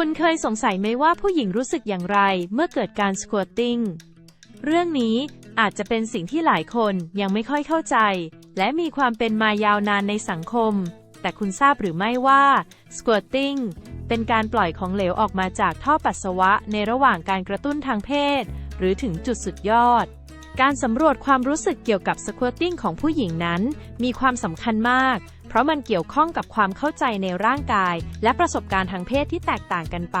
คุณเคยสงสัยไหมว่าผู้หญิงรู้สึกอย่างไรเมื่อเกิดการสควอตติ้ง เรื่องนี้อาจจะเป็นสิ่งที่หลายคนยังไม่ค่อยเข้าใจ และมีความเป็นมายาวนานในสังคม แต่คุณทราบหรือไม่ว่า squirting เป็นการปล่อยของเหลวออกมาจากท่อปัสสาวะในระหว่างการกระตุ้นทางเพศ หรือถึงจุดสุดยอด การสำรวจความรู้สึกเกี่ยวกับ squirting ของผู้หญิงนั้น มีความสำคัญมาก ราะมันเกี่ยวข้องกับความเข้าใจในร่างกาย และประสบการณ์ทางเพศที่แตกต่างกันไป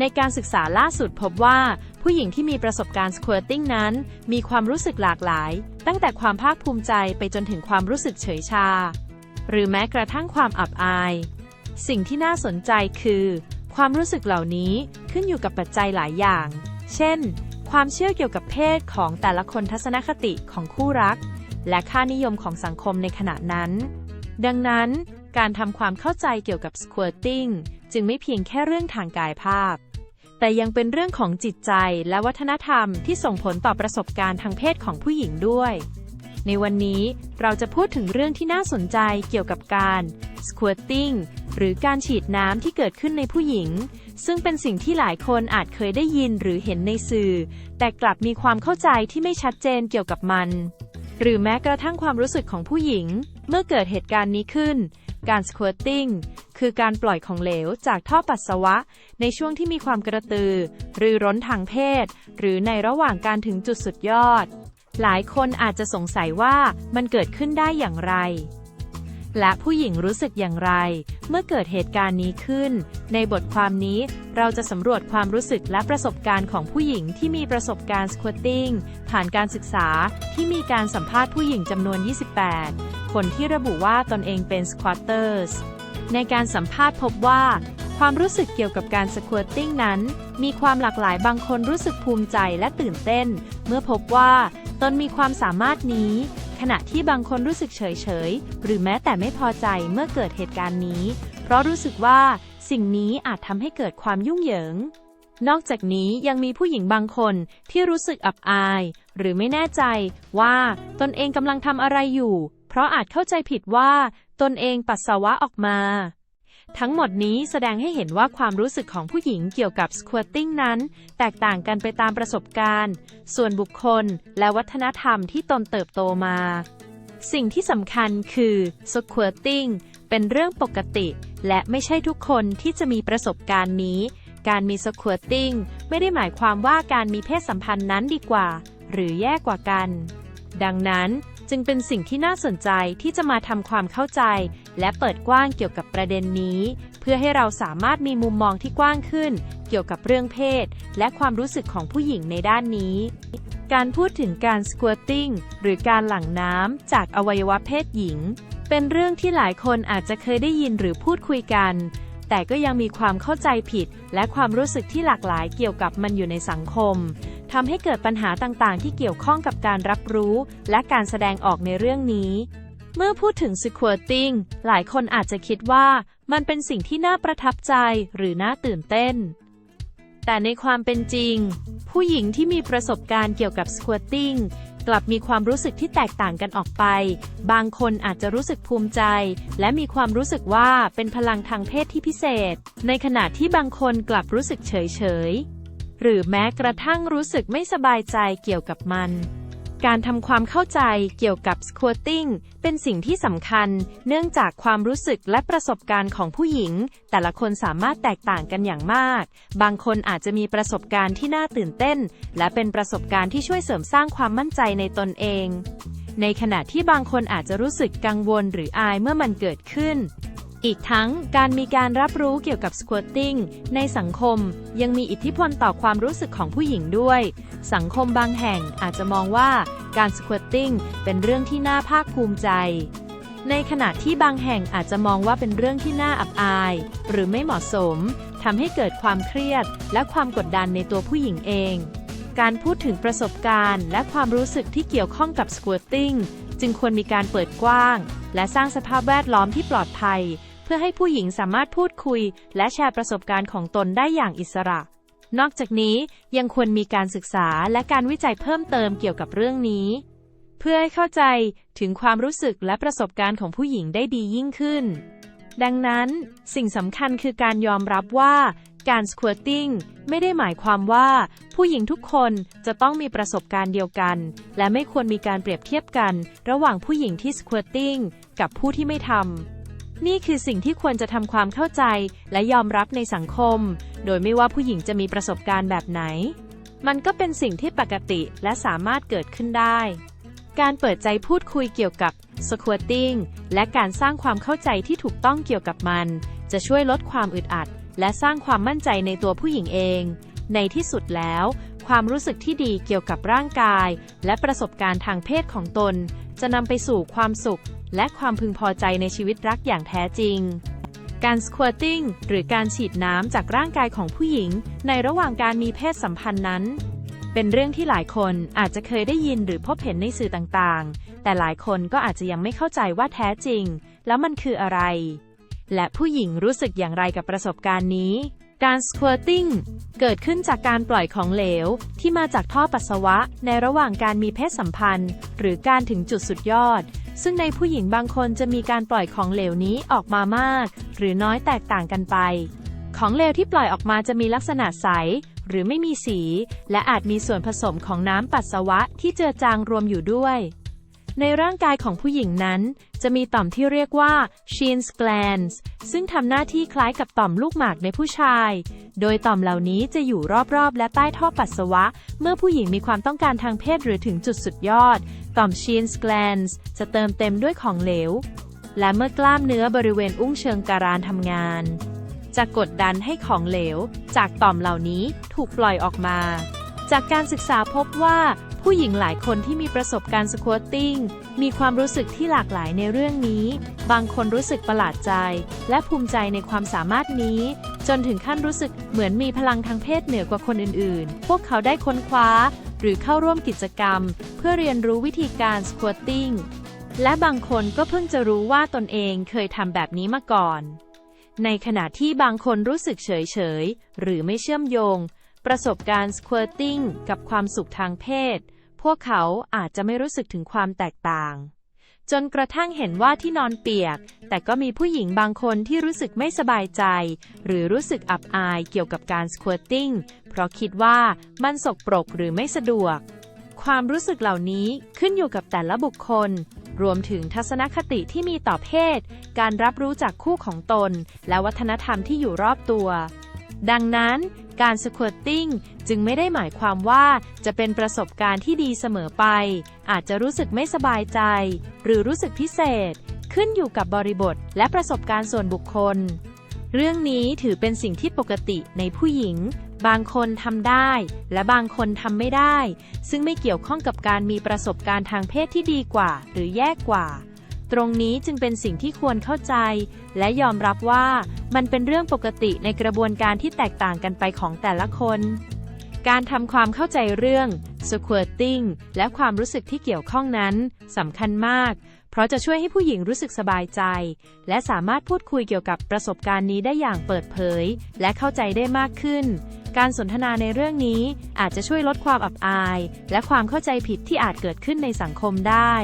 ในการศึกษาล่าสุดพบว่า ผู้หญิงที่มีประสบการณ์ squirting นั้น มีความรู้สึกหลากหลาย ตั้งแต่ความภาคภูมิใจไปจนถึงความรู้สึกเฉยชา หรือแม้กระทั่งความอับอาย สิ่งที่น่าสนใจคือ ความรู้สึกเหล่านี้ขึ้นอยู่กับปัจจัยหลายอย่าง เช่น ความเชื่อเกี่ยวกับเพศของแต่ละคนทัศนคติของคู่รัก และค่านิยมของสังคมในขณะนั้น ดังนั้น การทำความเข้าใจเกี่ยวกับ squirting จึงไม่เพียงแค่เรื่องทางกายภาพ แต่ยังเป็นเรื่องของจิตใจและวัฒนธรรมที่ส่งผลต่อประสบการณ์ทางเพศของผู้หญิงด้วย ในวันนี้เราจะพูดถึงเรื่องที่น่าสนใจเกี่ยวกับการ squirting หรือการฉีดน้ำที่เกิดขึ้นในผู้หญิง ซึ่งเป็นสิ่งที่หลายคนอาจเคยได้ยินหรือเห็นในสื่อ แต่กลับมีความเข้าใจที่ไม่ชัดเจนเกี่ยวกับมัน หรือแม้กระทั่งความรู้สึกของผู้หญิง เมื่อเกิดเหตุการณ์นี้ขึ้น การสควอตติ้งคือการปล่อยของเหลวจากท่อปัสสาวะ ในช่วงที่มีความกระตือ หรือร้นทางเพศ หรือในระหว่างการถึงจุดสุดยอด หลายคนอาจจะสงสัยว่ามันเกิดขึ้นได้อย่างไร และผู้หญิงรู้สึกอย่างไร เมื่อเกิดเหตุการณ์นี้ขึ้น ในบทความนี้เราจะสำรวจความรู้สึกและประสบการณ์ของผู้หญิงที่มีประสบการณ์ squatting ผ่านการศึกษาที่มีการสัมภาษณ์ผู้หญิงจำนวน 28 คนที่ระบุว่าตนเองเป็น squatters ในการสัมภาษณ์พบว่า ความรู้สึกเกี่ยวกับการ squatting นั้น มีความหลากหลายบางคนรู้สึกภูมิใจและตื่นเต้น เมื่อพบว่าตนมีความสามารถนี้ ขณะที่บางคนรู้สึกเฉยๆหรือแม้แต่ไม่พอใจเมื่อเกิดเหตุการณ์นี้ เพราะรู้สึกว่าสิ่งนี้อาจทำให้เกิดความยุ่งเหยิง นอกจากนี้ยังมีผู้หญิงบางคนที่รู้สึกอับอาย หรือไม่แน่ใจว่าตนเองกำลังทำอะไรอยู่ เพราะอาจเข้าใจผิดว่า ตนเองปัสสาวะออกมา ทั้งหมดนี้แสดงให้เห็นว่าความรู้สึกของผู้หญิงเกี่ยวกับ squirting นั้น แตกต่างกันไปตามประสบการณ์ ส่วนบุคคลและวัฒนธรรมที่ตนเติบโตมา สิ่งที่สำคัญคือ squirting เป็นเรื่องปกติ และไม่ใช่ทุกคนที่จะมีประสบการณ์นี้ การมี squirting ไม่ได้หมายความว่าการมีเพศสัมพันธ์นั้นดีกว่า หรือแย่กว่ากัน ดังนั้นจึงเป็นสิ่งที่น่าสนใจที่จะมาทำความเข้าใจ และเปิดกว้างเกี่ยวกับประเด็นนี้ เพื่อให้เราสามารถมีมุมมองที่กว้างขึ้น เกี่ยวกับเรื่องเพศ และความรู้สึกของผู้หญิงในด้านนี้ การพูดถึงการ squirting หรือการหลั่งน้ำจากอวัยวะเพศหญิง เป็นเรื่องที่หลายคนอาจจะเคยได้ยินหรือพูดคุยกัน แต่ก็ยังมีความเข้าใจผิด และความรู้สึกที่หลากหลายเกี่ยวกับมันอยู่ในสังคมทำให้เกิดปัญหาต่างๆ ที่เกี่ยวข้องกับการรับรู้ และการแสดงออกในเรื่องนี้ เมื่อพูดถึง squirting หลายคนอาจจะคิดว่ามันเป็นสิ่งที่น่าประทับใจหรือน่าตื่นเต้น แต่ในความเป็นจริง ผู้หญิงที่มีประสบการณ์เกี่ยวกับ squirting กลับมีความรู้สึกที่แตกต่างกันออกไป บางคนอาจจะรู้สึกภูมิใจ และมีความรู้สึกว่าเป็นพลังทางเพศที่พิเศษ ในขณะที่บางคนกลับรู้สึกเฉยๆหรือแม้กระทั่งรู้สึกไม่สบายใจเกี่ยวกับมัน การทำความเข้าใจเกี่ยวกับ squirting เป็นสิ่งที่สำคัญ เนื่องจากความรู้สึกและประสบการณ์ของผู้หญิง แต่ละคนสามารถแตกต่างกันอย่างมาก บางคนอาจจะมีประสบการณ์ที่น่าตื่นเต้น และเป็นประสบการณ์ที่ช่วยเสริมสร้างความมั่นใจในตนเอง ในขณะที่บางคนอาจจะรู้สึกกังวลหรืออายเมื่อมันเกิดขึ้น อีกทั้งการมีการรับรู้เกี่ยวกับ squirting ในสังคมยังมีอิทธิพลต่อความรู้สึกของผู้หญิงด้วย สังคมบางแห่งอาจจะมองว่าการ squirting เป็นเรื่องที่น่าภาคภูมิใจในขณะที่บางแห่งอาจจะมองว่าเป็นเรื่องที่น่าอับอาย หรือไม่เหมาะสมทำให้เกิดความเครียด และความกดดันในตัวผู้หญิงเอง การพูดถึงประสบการณ์ และความรู้สึกที่เกี่ยวข้องกับ squirting จึงควรมีการเปิดกว้าง และสร้างสภาพแวดล้อมที่ปลอดภัย เพื่อให้ผู้หญิงสามารถพูดคุย และแชร์ประสบการณ์ของตนได้อย่างอิสระ นอกจากนี้ยังควรมีการศึกษาและการวิจัยเพิ่มเติมเกี่ยวกับเรื่องนี้ เพื่อให้เข้าใจถึงความรู้สึกและประสบการณ์ของผู้หญิงได้ดียิ่งขึ้น ดังนั้น สิ่งสำคัญคือการยอมรับว่าการ squirting ไม่ได้หมายความว่า ผู้หญิงทุกคนจะต้องมีประสบการณ์เดียวกัน และไม่ควรมีการเปรียบเทียบกัน ระหว่างผู้หญิงที่ squirting กับผู้ที่ไม่ทำ นี่คือสิ่งที่ควรจะทำความเข้าใจและยอมรับในสังคม โดยไม่ว่าผู้หญิงจะมีประสบการณ์แบบไหน มันก็เป็นสิ่งที่ปกติและสามารถเกิดขึ้นได้ การเปิดใจพูดคุยเกี่ยวกับ squirting และการสร้างความเข้าใจที่ถูกต้องเกี่ยวกับมัน จะช่วยลดความอึดอัด และสร้างความมั่นใจในตัวผู้หญิงเอง ในที่สุดแล้ว ความรู้สึกที่ดีเกี่ยวกับร่างกาย และประสบการณ์ทางเพศของตน จะนำไปสู่ความสุข และความพึงพอใจในชีวิตรักอย่างแท้จริง การ squirting หรือการฉีดน้ำจากร่างกายของผู้หญิง ในระหว่างการมีเพศสัมพันธ์นั้น เป็นเรื่องที่หลายคนอาจจะเคยได้ยินหรือพบเห็นในสื่อต่างๆ แต่หลายคนก็อาจจะยังไม่เข้าใจว่าแท้จริง แล้วมันคืออะไร และผู้หญิงรู้สึกอย่างไรกับประสบการณ์นี้ การ squirting เกิดขึ้นจากการปล่อยของเหลว ที่มาจากท่อปัสสาวะ ในระหว่างการมีเพศสัมพันธ์ หรือการถึงจุดสุดยอด ซึ่งในผู้หญิงบางคนจะมีการปล่อยของเหลวนี้ออกมามาก หรือน้อยแตกต่างกันไป ของเหลวที่ปล่อยออกมาจะมีลักษณะใส หรือไม่มีสี และอาจมีส่วนผสมของน้ำปัสสาวะที่เจือจางรวมอยู่ด้วย ในร่างกายของผู้หญิงนั้น จะมีต่อมที่เรียกว่า Sheens glands ซึ่งทำหน้าที่คล้ายกับต่อมลูกหมากในผู้ชาย โดยต่อมเหล่านี้จะอยู่รอบๆ และใต้ท่อปัสสาวะ เมื่อผู้หญิงมีความต้องการทางเพศหรือถึงจุดสุดยอด ต่อม Sheens glands จะเติมเต็มด้วยของเหลว และเมื่อกล้ามเนื้อบริเวณอุ้งเชิงการานทำงาน จะกดดันให้ของเหลว จากต่อมเหล่านี้ถูกปล่อยออกมาจากการศึกษาพบว่า ผู้หญิงหลายคนที่มีประสบการณ์สควอตติ้งมีความรู้สึกที่หลากหลายในเรื่องนี้ บางคนรู้สึกประหลาดใจ และภูมิใจในความสามารถนี้ จนถึงขั้นรู้สึกเหมือนมีพลังทางเพศเหนือกว่าคนอื่นๆ พวกเขาได้ค้นคว้า หรือเข้าร่วมกิจกรรม เพื่อเรียนรู้วิธีการสควอตติ้งและบางคนก็เพิ่งจะรู้ว่าตนเองเคยทำแบบนี้มาก่อน ในขณะที่บางคนรู้สึกเฉยๆหรือไม่เชื่อมโยง ประสบการณ์ squirting กับความสุขทางเพศ พวกเขาอาจจะไม่รู้สึกถึงความแตกต่าง จนกระทั่งเห็นว่าที่นอนเปียก แต่ก็มีผู้หญิงบางคนที่รู้สึกไม่สบายใจ หรือรู้สึกอับอายเกี่ยวกับการ squirting เพราะคิดว่ามันสกปรกหรือไม่สะดวก ความรู้สึกเหล่านี้ขึ้นอยู่กับแต่ละบุคคล รวมถึงทัศนคติที่มีต่อเพศ การรับรู้จากคู่ของตน และวัฒนธรรมที่อยู่รอบตัว ดังนั้น การสควอตติ้งจึงไม่ได้หมายความว่าจะเป็นประสบการณ์ที่ดีเสมอไป อาจจะรู้สึกไม่สบายใจ หรือรู้สึกพิเศษ ขึ้นอยู่กับบริบทและประสบการณ์ส่วนบุคคล เรื่องนี้ถือเป็นสิ่งที่ปกติในผู้หญิง บางคนทำได้ และบางคนทำไม่ได้ ซึ่งไม่เกี่ยวข้องกับการมีประสบการณ์ทางเพศที่ดีกว่า หรือแย่กว่า ตรงนี้จึงเป็นสิ่งที่ควรเข้าใจ และยอมรับว่ามันเป็นเรื่องปกติในกระบวนการที่แตกต่างกันไปของแต่ละคน การทำความเข้าใจเรื่อง squirting และความรู้สึกที่เกี่ยวข้องนั้นสำคัญมาก เพราะจะช่วยให้ผู้หญิงรู้สึกสบายใจ และสามารถพูดคุยเกี่ยวกับประสบการณ์นี้ได้อย่างเปิดเผย และเข้าใจได้มากขึ้น การสนทนาในเรื่องนี้อาจจะช่วยลดความอับอาย และความเข้าใจผิดที่อาจเกิดขึ้นในสังคมได้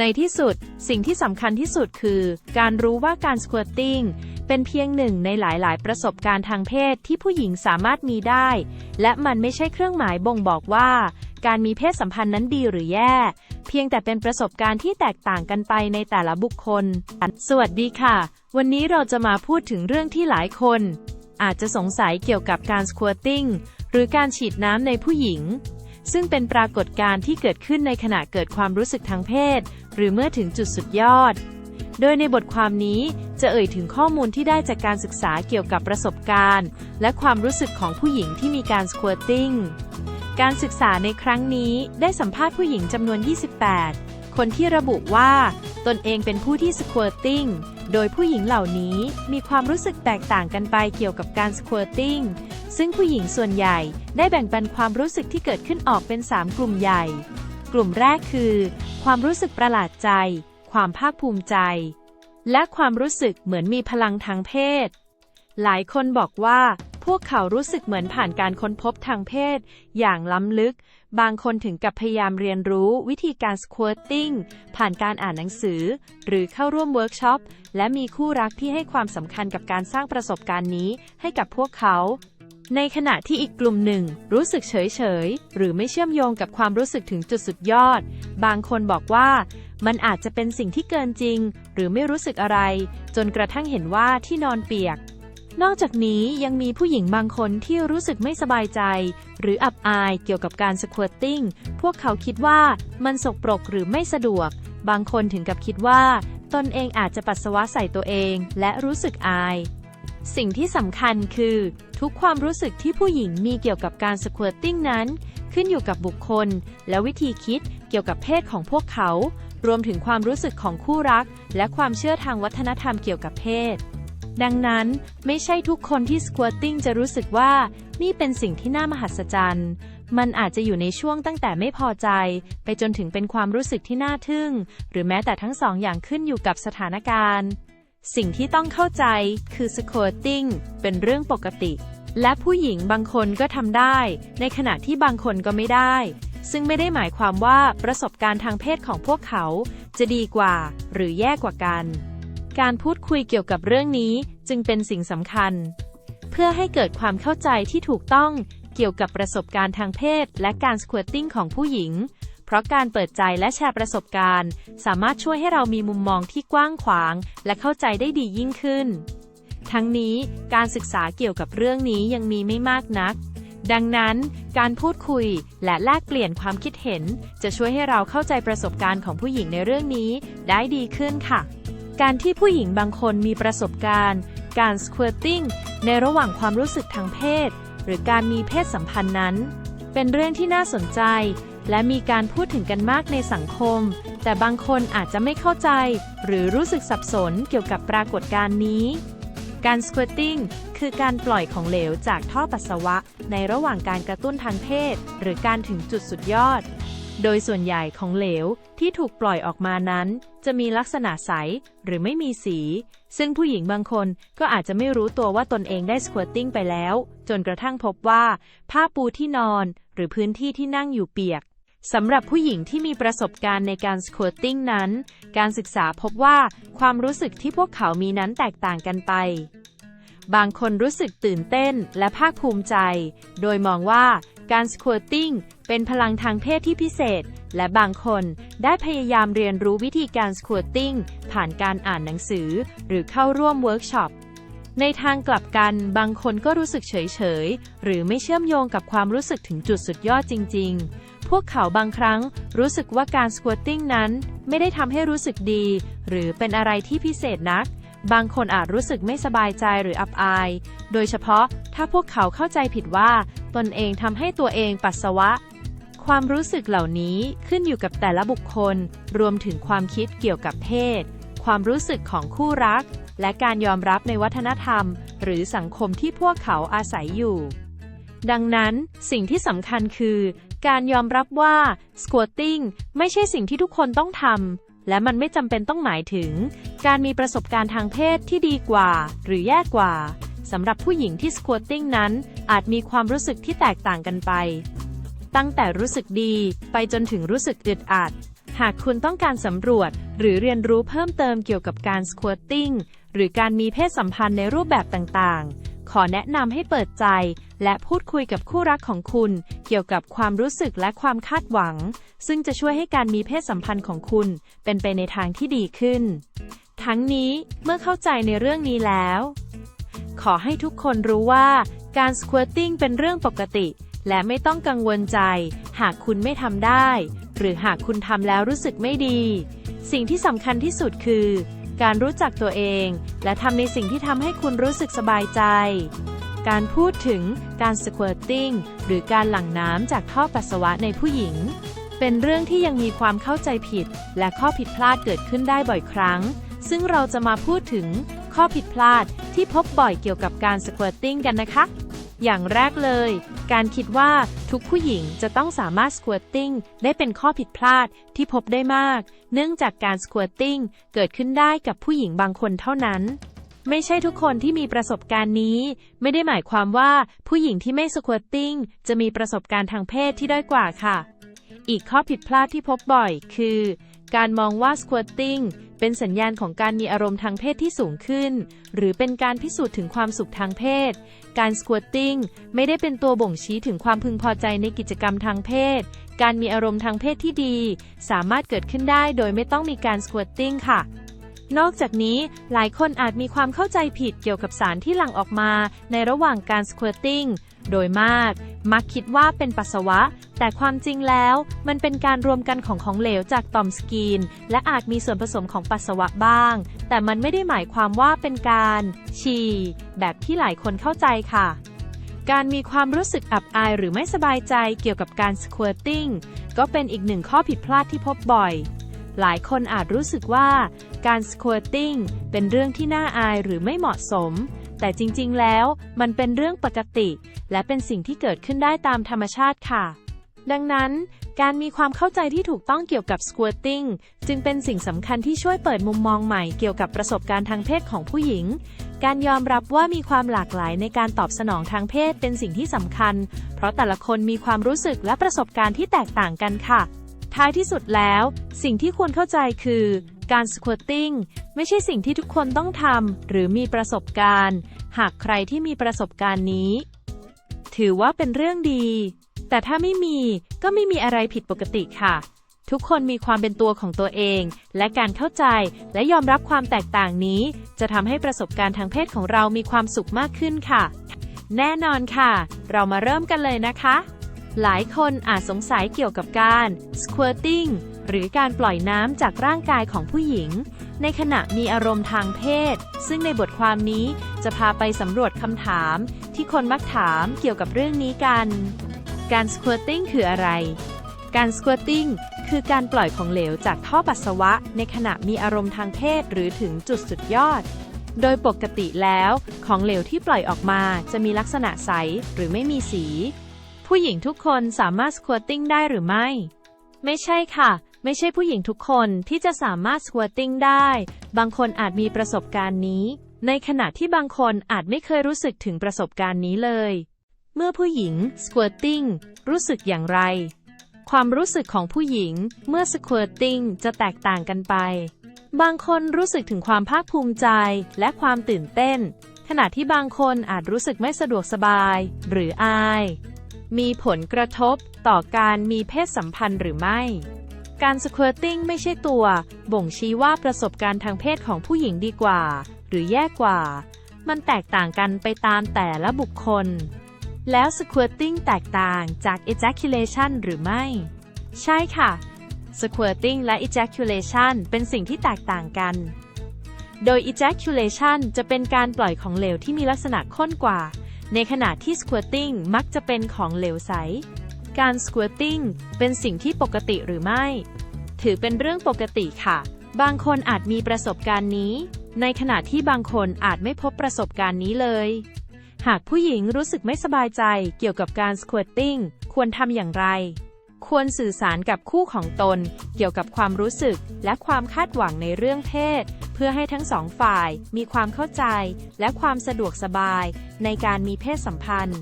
ในที่สุด สิ่งที่สำคัญที่สุดคือ การรู้ว่าการ squirting เป็นเพียงหนึ่งในหลาย ๆ ประสบการณ์ทางเพศที่ผู้หญิงสามารถมีได้ และมันไม่ใช่เครื่องหมายบ่งบอกว่า การมีเพศสัมพันธ์นั้นดีหรือแย่ เพียงแต่เป็นประสบการณ์ที่แตกต่างกันไปในแต่ละบุคคล สวัสดีค่ะ วันนี้เราจะมาพูดถึงเรื่องที่หลายคน อาจจะสงสัยเกี่ยวกับการ squirting หรือการฉีดน้ำในผู้หญิง ซึ่งเป็นปรากฏการณ์ที่เกิดขึ้นในขณะเกิดความรู้สึกทางเพศ หรือเมื่อถึงจุดสุดยอด โดยในบทความนี้จะเอ่ยถึงข้อมูลที่ได้จากการศึกษาเกี่ยวกับประสบการณ์ และความรู้สึกของผู้หญิงที่มีการ squirting การศึกษาในครั้งนี้ได้สัมภาษณ์ผู้หญิงจำนวน 28 คนที่ระบุว่า ตนเองเป็นผู้ที่ squirting โดยผู้หญิงเหล่านี้มีความรู้สึกแตกต่างกันไปเกี่ยวกับการ squirting ซึ่งผู้หญิงส่วนใหญ่ได้แบ่งปันความรู้สึกที่เกิดขึ้นออกเป็น 3 กลุ่มใหญ่ กลุ่มแรกคือ ความรู้สึกประหลาดใจ ความภาคภูมิใจ และความรู้สึกเหมือนมีพลังทางเพศ หลายคนบอกว่าพวกเขารู้สึกเหมือนผ่านการค้นพบทางเพศ อย่างล้ำลึก บางคนถึงกับพยายามเรียนรู้วิธีการ squirting ผ่านการอ่านหนังสือ หรือเข้าร่วมเวิร์กช็อป และมีคู่รักที่ให้ความสำคัญกับการสร้างประสบการณ์นี้ให้กับพวกเขา ในขณะที่อีกกลุ่มหนึ่งรู้สึกเฉยเฉยหรือไม่เชื่อมโยงกับความรู้สึกถึงจุดสุดยอด บางคนบอกว่ามันอาจจะเป็นสิ่งที่เกินจริง หรือไม่รู้สึกอะไร จนกระทั่งเห็นว่าที่นอนเปียก นอกจากนี้ยังมีผู้หญิงบางคนที่รู้สึกไม่สบายใจ หรืออับอายเกี่ยวกับการสควอตติ้งพวกเขาคิดว่ามันสกปรกหรือไม่สะดวก บางคนถึงกับคิดว่า ตนเองอาจจะปัสสาวะใส่ตัวเอง และรู้สึกอาย สิ่งที่สำคัญคือ ทุกความรู้สึกที่ผู้หญิงมีเกี่ยวกับการสควอตติ้งนั้น ขึ้นอยู่กับบุคคล และวิธีคิดเกี่ยวกับเพศของพวกเขา รวมถึงความรู้สึกของคู่รัก และความเชื่อทางวัฒนธรรมเกี่ยวกับเพศ ดังนั้น ไม่ใช่ทุกคนที่สควอตติ้งจะรู้สึกว่า นี่เป็นสิ่งที่น่ามหัศจรรย์มันอาจจะอยู่ในช่วงตั้งแต่ไม่พอใจ ไปจนถึงเป็นความรู้สึกที่น่าทึ่ง หรือแม้แต่ทั้งสองอย่างขึ้นอยู่กับสถานการณ์ สิ่งที่ต้องเข้าใจคือ squirting เป็นเรื่องปกติ และผู้หญิงบางคนก็ทำได้ ในขณะที่บางคนก็ไม่ได้ ซึ่งไม่ได้หมายความว่าประสบการณ์ทางเพศของพวกเขา จะดีกว่า หรือแย่กว่ากัน การพูดคุยเกี่ยวกับเรื่องนี้จึงเป็นสิ่งสำคัญ เพื่อให้เกิดความเข้าใจที่ถูกต้องเกี่ยวกับประสบการณ์ทางเพศ และการสควอตติ้งของผู้หญิง เพราะการเปิดใจและแชร์ประสบการณ์ สามารถช่วยให้เรามีมุมมองที่กว้างขวาง และเข้าใจได้ดียิ่งขึ้น ทั้งนี้การศึกษาเกี่ยวกับเรื่องนี้ยังมีไม่มากนัก ดังนั้น การพูดคุยและแลกเปลี่ยนความคิดเห็น จะช่วยให้เราเข้าใจประสบการณ์ของผู้หญิงในเรื่องนี้ได้ดีขึ้นค่ะ การที่ผู้หญิงบางคนมีประสบการณ์ การสควอตติ้งในระหว่างความรู้สึกทางเพศ หรือการมีเพศสัมพันธ์นั้น เป็นเรื่องที่น่าสนใจ และมีการพูดถึงกันมากในสังคม แต่บางคนอาจจะไม่เข้าใจ หรือรู้สึกสับสนเกี่ยวกับปรากฏการณ์นี้ การสควอตติ้งคือการปล่อยของเหลวจากท่อปัสสาวะ ในระหว่างการกระตุ้นทางเพศ หรือการถึงจุดสุดยอด โดยส่วนใหญ่ของเหลวที่ถูกปล่อยออกมานั้น จะมีลักษณะใสหรือไม่มีสี ซึ่งผู้หญิงบางคนก็อาจจะไม่รู้ตัวว่าตนเองได้สควอตติ้งไปแล้ว จนกระทั่งพบว่า ผ้าปูที่นอน หรือพื้นที่ที่นั่งอยู่เปียก สำหรับผู้หญิงที่มีประสบการณ์ในการสควอตติ้งนั้น การศึกษาพบว่าความรู้สึกที่พวกเขามีนั้นแตกต่างกันไป บางคนรู้สึกตื่นเต้นและภาคภูมิใจ โดยมองว่าการสควอตติ้งเป็นพลังทางเพศที่พิเศษ และบางคนได้พยายามเรียนรู้วิธีการสควอตติ้งผ่านการอ่านหนังสือ หรือเข้าร่วมเวิร์กช็อปในทางกลับกันบางคนก็รู้สึกเฉยๆหรือไม่เชื่อมโยงกับความรู้สึกถึงจุดสุดยอดจริง ๆ พวกเขาบางครั้งรู้สึกว่าการสควอตติ้งนั้น ไม่ได้ทำให้รู้สึกดี หรือเป็นอะไรที่พิเศษนัก บางคนอาจรู้สึกไม่สบายใจหรืออับอาย โดยเฉพาะถ้าพวกเขาเข้าใจผิดว่า ตนเองทำให้ตัวเองปัสสาวะ ความรู้สึกเหล่านี้ขึ้นอยู่กับแต่ละบุคคล รวมถึงความคิดเกี่ยวกับเพศ ความรู้สึกของคู่รัก และการยอมรับในวัฒนธรรม หรือสังคมที่พวกเขาอาศัยอยู่ดังนั้นสิ่งที่สำคัญคือ การยอมรับว่า squatting ไม่ใช่สิ่งที่ทุกคนต้องทำ และมันไม่จำเป็นต้องหมายถึง การมีประสบการณ์ทางเพศที่ดีกว่า หรือแย่กว่าสำหรับผู้หญิงที่ squatting นั้น อาจมีความรู้สึกที่แตกต่างกันไป ตั้งแต่รู้สึกดีไปจนถึงรู้สึกอึดอัด หากคุณต้องการสำรวจ หรือเรียนรู้เพิ่มเติมเกี่ยวกับการ squatting หรือการมีเพศสัมพันธ์ในรูปแบบต่างๆ ขอแนะนำให้เปิดใจ และพูดคุยกับคู่รักของคุณ เกี่ยวกับความรู้สึกและความคาดหวัง ซึ่งจะช่วยให้การมีเพศสัมพันธ์ของคุณ เป็นไปในทางที่ดีขึ้น ทั้งนี้เมื่อเข้าใจในเรื่องนี้แล้ว ขอให้ทุกคนรู้ว่าการ squirting เป็นเรื่องปกติ และไม่ต้องกังวลใจ หากคุณไม่ทำได้ หรือหากคุณทำแล้วรู้สึกไม่ดี สิ่งที่สำคัญที่สุดคือ การรู้จักตัวเอง และทำในสิ่งที่ทำให้คุณรู้สึกสบายใจ การพูดถึงการ squirting หรือการหลั่งน้ำจากท่อปัสสาวะในผู้หญิง เป็นเรื่องที่ยังมีความเข้าใจผิด และข้อผิดพลาดเกิดขึ้นได้บ่อยครั้ง ซึ่งเราจะมาพูดถึงข้อผิดพลาดที่พบบ่อยเกี่ยวกับการสควอตติ้งกันนะคะ อย่างแรกเลย การคิดว่าทุกผู้หญิงจะต้องสามารถสควอตติ้งได้เป็นข้อผิดพลาดที่พบได้มาก เนื่องจากการสควอตติ้งเกิดขึ้นได้กับผู้หญิงบางคนเท่านั้น ไม่ใช่ทุกคนที่มีประสบการณ์นี้ ไม่ได้หมายความว่าผู้หญิงที่ไม่สควอตติ้งจะมีประสบการณ์ทางเพศที่ด้อยกว่าค่ะ อีกข้อผิดพลาดที่พบบ่อยคือ การมองว่าสควอตติ้งเป็นสัญญาณของการมีอารมณ์ทางเพศที่สูงขึ้น หรือเป็นการพิสูจน์ถึงความสุขทางเพศ การสควอตติ้งไม่ได้เป็นตัวบ่งชี้ถึงความพึงพอใจในกิจกรรมทางเพศ การมีอารมณ์ทางเพศที่ดี สามารถเกิดขึ้นได้โดยไม่ต้องมีการสควอตติ้งค่ะ นอกจากนี้หลายคนอาจมีความเข้าใจผิดเกี่ยวกับสารที่หลั่งออกมา ในระหว่างการสควอตติ้งโดยมาก มักคิดว่าเป็นปัสสาวะ แต่ความจริงแล้ว มันเป็นการรวมกันของของเหลวจากต่อมสกีน และอาจมีส่วนผสมของปัสสาวะบ้าง แต่มันไม่ได้หมายความว่าเป็นการฉี่แบบที่หลายคนเข้าใจค่ะ การมีความรู้สึกอับอายหรือไม่สบายใจเกี่ยวกับการสควอตติ้งก็เป็นอีกหนึ่งข้อผิดพลาดที่พบบ่อย หลายคนอาจรู้สึกว่า การสควอตติ้งเป็นเรื่องที่น่าอายหรือไม่เหมาะสม แต่จริงๆ แล้วมันเป็นเรื่องปกติ และเป็นสิ่งที่เกิดขึ้นได้ตามธรรมชาติค่ะ ดังนั้น การมีความเข้าใจที่ถูกต้องเกี่ยวกับ squirting จึงเป็นสิ่งสำคัญที่ช่วยเปิดมุมมองใหม่เกี่ยวกับประสบการณ์ทางเพศของผู้หญิง การยอมรับว่ามีความหลากหลายในการตอบสนองทางเพศเป็นสิ่งที่สำคัญ เพราะแต่ละคนมีความรู้สึกและประสบการณ์ที่แตกต่างกันค่ะ ท้ายที่สุดแล้ว สิ่งที่ควรเข้าใจคือ การสควอตติ้งไม่ใช่สิ่งที่ทุกคนต้องทำหรือมีประสบการณ์ หากใครที่มีประสบการณ์นี้ ถือว่าเป็นเรื่องดี แต่ถ้าไม่มีก็ไม่มีอะไรผิดปกติค่ะ ทุกคนมีความเป็นตัวของตัวเอง และการเข้าใจและยอมรับความแตกต่างนี้ จะทำให้ประสบการณ์ทางเพศของเรามีความสุขมากขึ้นค่ะ แน่นอนค่ะ เรามาเริ่มกันเลยนะคะ หลายคนอาจสงสัยเกี่ยวกับการ squirting หรือการปล่อยน้ำจากร่างกายของผู้หญิง ในขณะมีอารมณ์ทางเพศ ซึ่งในบทความนี้จะพาไปสำรวจคำถาม ที่คนมักถามเกี่ยวกับเรื่องนี้กัน การ squirting คืออะไร การ squirting คือการปล่อยของเหลวจากท่อปัสสาวะ ในขณะมีอารมณ์ทางเพศหรือถึงจุดสุดยอด โดยปกติแล้ว ของเหลวที่ปล่อยออกมาจะมีลักษณะใสหรือไม่มีสี ผู้หญิงทุกคนสามารถ squirting ได้หรือไม่ ไม่ใช่ค่ะ ไม่ใช่ผู้หญิงทุกคนที่จะสามารถ squirting ได้ บางคนอาจมีประสบการณ์นี้ ในขณะที่บางคนอาจไม่เคยรู้สึกถึงประสบการณ์นี้เลย เมื่อผู้หญิง squirting รู้สึกอย่างไร ความรู้สึกของผู้หญิงเมื่อ squirting จะแตกต่างกันไป บางคนรู้สึกถึงความภาคภูมิใจและความตื่นเต้น ขณะที่บางคนอาจรู้สึกไม่สะดวกสบาย หรืออาย มีผลกระทบต่อการมีเพศสัมพันธ์หรือไม่ การสควอตติ้งไม่ใช่ตัว บ่งชี้ว่าประสบการณ์ทางเพศของผู้หญิงดีกว่า หรือแย่กว่า มันแตกต่างกันไปตามแต่ละบุคคล แล้วสควอตติ้งแตกต่างจาก ejaculation หรือไม่ ใช่ค่ะ squirting และ ejaculation เป็นสิ่งที่แตกต่างกัน โดย ejaculation จะเป็นการปล่อยของเหลวที่มีลักษณะข้นกว่า ในขณะที่ squirting มักจะเป็นของเหลวใส การ squirting เป็นสิ่งที่ปกติหรือไม่ ถือเป็นเรื่องปกติค่ะ บางคนอาจมีประสบการณ์นี้ ในขณะที่บางคนอาจไม่พบประสบการณ์นี้เลย หากผู้หญิงรู้สึกไม่สบายใจเกี่ยวกับการ squirting ควรทำอย่างไร ควรสื่อสารกับคู่ของตน เกี่ยวกับความรู้สึกและความคาดหวังในเรื่องเพศ เพื่อให้ทั้งสองฝ่ายมีความเข้าใจและความสะดวกสบายในการมีเพศสัมพันธ์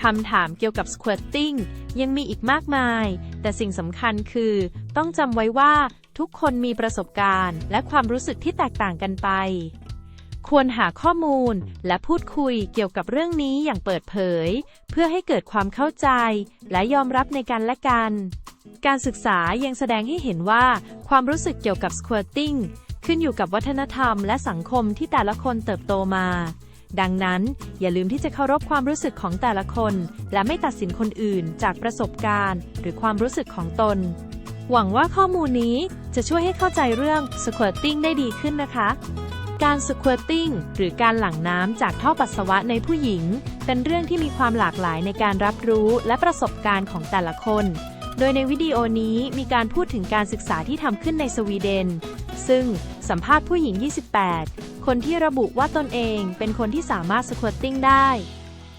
คำถามเกี่ยวกับ squirting ยังมีอีกมากมาย แต่สิ่งสำคัญคือ ต้องจำไว้ว่าทุกคนมีประสบการณ์ และความรู้สึกที่แตกต่างกันไป ควรหาข้อมูลและพูดคุยเกี่ยวกับเรื่องนี้อย่างเปิดเผย เพื่อให้เกิดความเข้าใจ และยอมรับในกันและกัน การศึกษายังแสดงให้เห็นว่า ความรู้สึกเกี่ยวกับ squirting ขึ้นอยู่กับวัฒนธรรมและสังคมที่แต่ละคนเติบโตมา ดังนั้นอย่าลืมที่จะเคารพความรู้สึกของแต่ละคน และไม่ตัดสินคนอื่นจากประสบการณ์ หรือความรู้สึกของตน หวังว่าข้อมูลนี้จะช่วยให้เข้าใจเรื่อง squirting ได้ดีขึ้นนะคะ การ squirting หรือการหลั่งน้ำจากท่อปัสสาวะในผู้หญิง เป็นเรื่องที่มีความหลากหลายในการรับรู้และประสบการณ์ของแต่ละคน โดยในวิดีโอนี้มีการพูดถึงการศึกษาที่ทำขึ้นในสวีเดน ซึ่งสัมภาษณ์ผู้หญิง 28 คนที่ระบุว่าตนเองเป็นคนที่สามารถ squirting ได้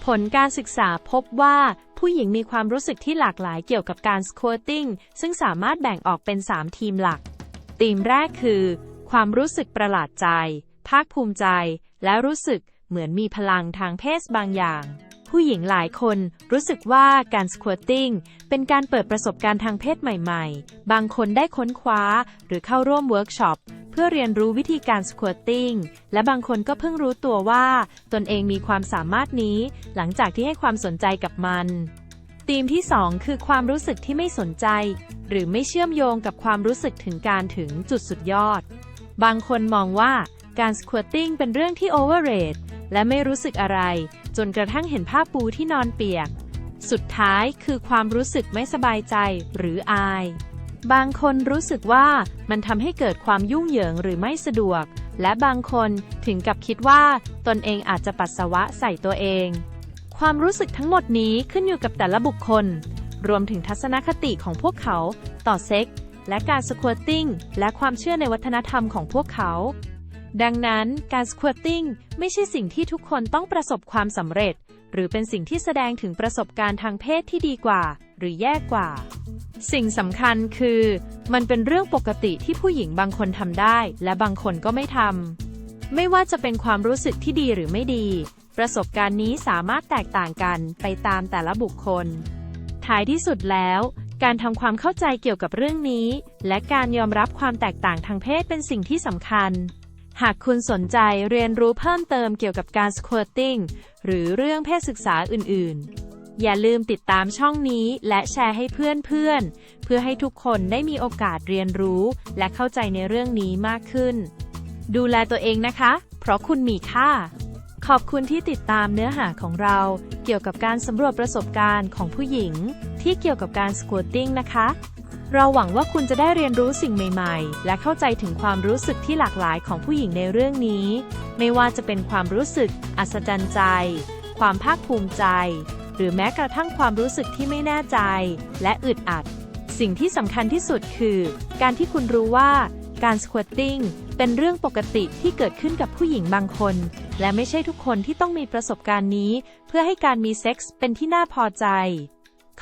ผลการศึกษาพบว่าผู้หญิงมีความรู้สึกที่หลากหลายเกี่ยวกับการ squirting ซึ่งสามารถแบ่งออกเป็น 3 ทีมหลัก ทีมแรกคือ ความรู้สึกประหลาดใจ ภาคภูมิใจ และรู้สึกเหมือนมีพลังทางเพศบางอย่าง ผู้หญิงหลายคนรู้สึกว่าการสควอตติ้งเป็นการเปิดประสบการณ์ทางเพศใหม่ๆ บางคนได้ค้นคว้าหรือเข้าร่วมเวิร์กช็อปเพื่อเรียนรู้วิธีการสควอตติ้งและบางคนก็เพิ่งรู้ตัวว่า ตนเองมีความสามารถนี้ หลังจากที่ให้ความสนใจกับมันธีมที่ 2 คือความรู้สึกที่ไม่สนใจ หรือไม่เชื่อมโยงกับความรู้สึกถึงการถึงจุดสุดยอด บางคนมองว่าการสควอตติ้งเป็นเรื่องที่โอเวอร์เรท และไม่รู้สึกอะไร จนกระทั่งเห็นผ้าปูที่นอนเปียก สุดท้ายคือความรู้สึกไม่สบายใจหรืออาย บางคนรู้สึกว่ามันทำให้เกิดความยุ่งเหยิงหรือไม่สะดวก และบางคนถึงกับคิดว่าตนเองอาจจะปัสสาวะใส่ตัวเอง ความรู้สึกทั้งหมดนี้ขึ้นอยู่กับแต่ละบุคคล รวมถึงทัศนคติของพวกเขา ต่อเซ็กส์และการสควอตติ้งและความเชื่อในวัฒนธรรมของพวกเขา ดังนั้นการสควอตติ้งไม่ใช่สิ่งที่ทุกคนต้องประสบความสำเร็จ หรือเป็นสิ่งที่แสดงถึงประสบการณ์ทางเพศที่ดีกว่า หรือแย่กว่า สิ่งสำคัญคือ มันเป็นเรื่องปกติที่ผู้หญิงบางคนทำได้ และบางคนก็ไม่ทำไม่ว่าจะเป็นความรู้สึกที่ดีหรือไม่ดี ประสบการณ์นี้สามารถแตกต่างกันไปตามแต่ละบุคคล ท้ายที่สุดแล้วการทำความเข้าใจเกี่ยวกับเรื่องนี้ และการยอมรับความแตกต่างทางเพศเป็นสิ่งที่สำคัญ หากคุณสนใจเรียนรู้เพิ่มเติมเกี่ยวกับการสควอตติ้งหรือเรื่องเพศศึกษาอื่น ๆ อย่าลืมติดตามช่องนี้และแชร์ให้เพื่อนๆเเพื่อให้ทุกคนได้มีโอกาสเรียนรู้ และเข้าใจในเรื่องนี้มากขึ้น ดูแลตัวเองนะคะ เพราะคุณมีค่า ขอบคุณที่ติดตามเนื้อหาของเราเกี่ยวกับการสำรวจประสบการณ์ของผู้หญิง ที่เกี่ยวกับการสควอตติ้งนะคะ เราหวังว่าคุณจะได้เรียนรู้สิ่งใหม่ๆ และเข้าใจถึงความรู้สึกที่หลากหลายของผู้หญิงในเรื่องนี้ ไม่ว่าจะเป็นความรู้สึก อัศจรรย์ใจ ความภาคภูมิใจ หรือแม้กระทั่งความรู้สึกที่ไม่แน่ใจ และอึดอัด สิ่งที่สำคัญที่สุดคือ การที่คุณรู้ว่า การสควอตติ้งเป็นเรื่องปกติที่เกิดขึ้นกับผู้หญิงบางคน และไม่ใช่ทุกคนที่ต้องมีประสบการณ์นี้ เพื่อให้การมีเซ็กส์เป็นที่น่าพอใจ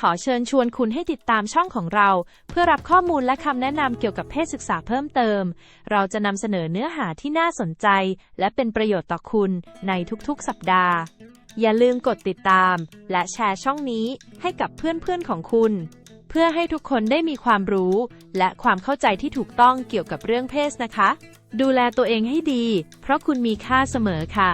ขอเชิญชวนคุณให้ติดตามช่องของเรา เพื่อรับข้อมูลและคำแนะนำเกี่ยวกับเพศศึกษาเพิ่มเติม เราจะนำเสนอเนื้อหาที่น่าสนใจ และเป็นประโยชน์ต่อคุณในทุกๆ สัปดาห์ อย่าลืมกดติดตาม และแชร์ช่องนี้ให้กับเพื่อนๆของคุณ เพื่อให้ทุกคนได้มีความรู้ และความเข้าใจที่ถูกต้องเกี่ยวกับเรื่องเพศนะคะ ดูแลตัวเองให้ดี เพราะคุณมีค่าเสมอค่ะ